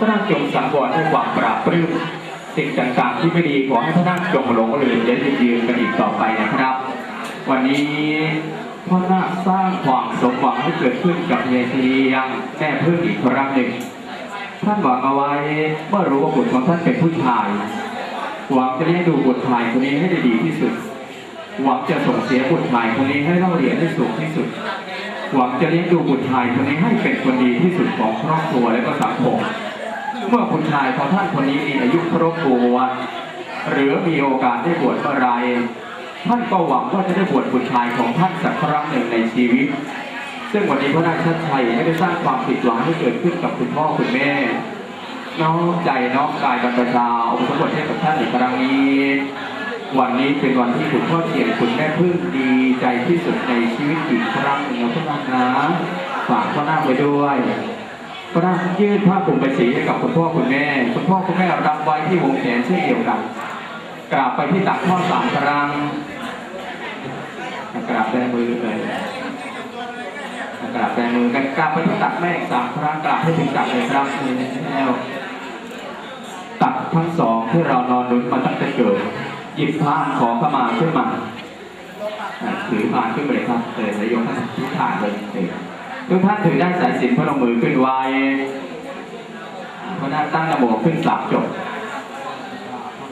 ระนาคจงสังวรด้วยความปราบปลื้มสิ่งต่างๆที่ไม่ดีขอให้พระนาคจงหลงลืมและยืนยืนกันอีกต่อไปนะครับ วันนี้พ่อนาคสร้างความสมหวังให้เกิดขึ้นกับเยายเทียงแม่พึ่งอีกครั้งหนึ่งท่านหวังเอาไว้เมื่อรู้ว่าบุตรของท่านเป็นผู้ชายหวังจะเลี้ยงดูบุตรชายคนนี้ให้ได้ดีที่สุด หวังจะส่งเสียบุตรชายคนนี้ให้เล่าเรียนได้สูงที่สุด หวังจะเลี้ยงดูบุตรชายคนนี้ให้เป็นคนดีที่สุดของครอบครัวและก็สังคม เมื่อบุตรชายของท่านคนนี้มีอายุครบบวชหรือมีโอกาสได้บวชเมื่อไรท่านก็หวังว่าจะได้บวชบุตรชายของท่านสักครั้งหนึ่งในชีวิต ซึ่งวันนี้พระนาชัดชัยไม่ได้สร้างความผิดหวังให้เกิดขึ้นกับคุณพ่อคุณแม่ น้องใจน้องกายบรรพชาองค์สมบัติเทพกับท่านอีกครั้งนี้ วันนี้เป็นวันที่คุณพ่อเทียนคุณแม่พึ่งดีใจที่สุดในชีวิตอีกครั้งหนึ่งนะพระนางนะฝากพ่อนาคไว้ด้วยพระนางยื่นผ้าคลุมไปสีให้กับคุณพ่อคุณแม่ คุณพ่อคุณแม่รับไว้ที่วงแขนเช่นเดียวกันกราบไปที่ตักพ่อสามครั้งกราบแบมือเลยกราบแบมือกันกราบไปที่ตักแม่อีกสามครั้งกราบให้ถึงตักเลยครับมือแล้วตักทั้งสองที่เราน หยิบพานขอเข้ามาขึ้นมาถือพานขึ้นไปเลยครับเออแล้วยกท่านทุกฐานเลยทุกท่านถือได้สายสิญจนพนมมือขึ้นไว้พระนาคตั้งนโมขึ้นสามจบ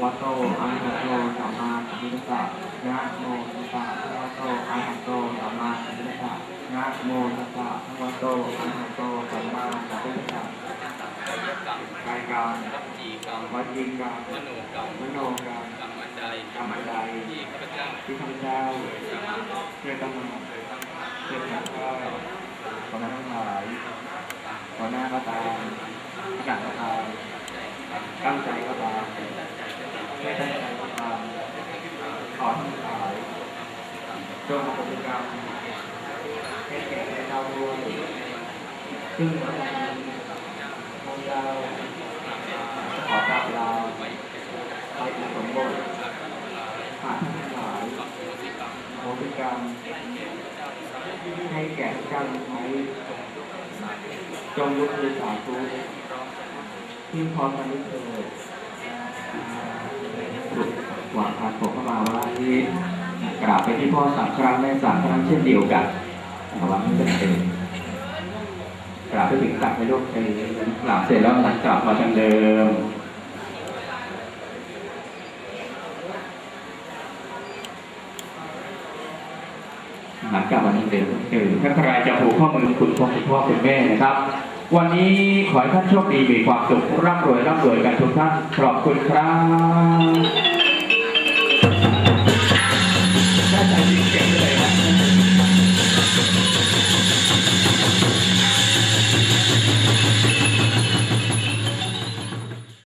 วัตโตอะระหะโตสัมมาสัมพุทธัสสะนะโมตัสสะพระวัตโตอะระหะโตสัมมาสัมพุทธัสสะนะโมตัสสะพระวัตโตอะระหะโตสัมมาสัมพุทธัสสะกายกรรมวจีกรรมมโนกรรมกรรม ใดกรรมใดที่ข้าพเจ้าที่ข้าพเจ้าเคยทำมาเคยทำก็ขอหน้าทั้งหลายขอหน้าก็ตามขนาดก็ตามตั้งใจก็ตามไม่ตั้งใจก็ตามขอทั้งหลายจงอโหสิกรรมให้แก่เราด้วยซึ่งของเราขอกราบลาไปอุสมบทผ่าทั้งหลายโหสิกรรมให้แก่เจ้าไทยจงลุกคือสาธุที่พร้อมกันนี้เถิดหวังการขอเข้ามาไว้กราบไปที่พ่อสามครั้งแม่สามครั้งเช่นเดียวกันระวังไม่เป็นกราบไปถึงตักในโลกเองกราบเสร็จแล้วตักกลับมาทางเดิม หันกลับมาที่เดิมเออถ้าใครจะผูกข้อมือคุณพ่อคุณพ่อคุณแม่นะครับ วันนี้ขอให้ท่านโชคดีมีความสุขร่ำรวยร่ำรวยกันทุกท่านขอบคุณครับ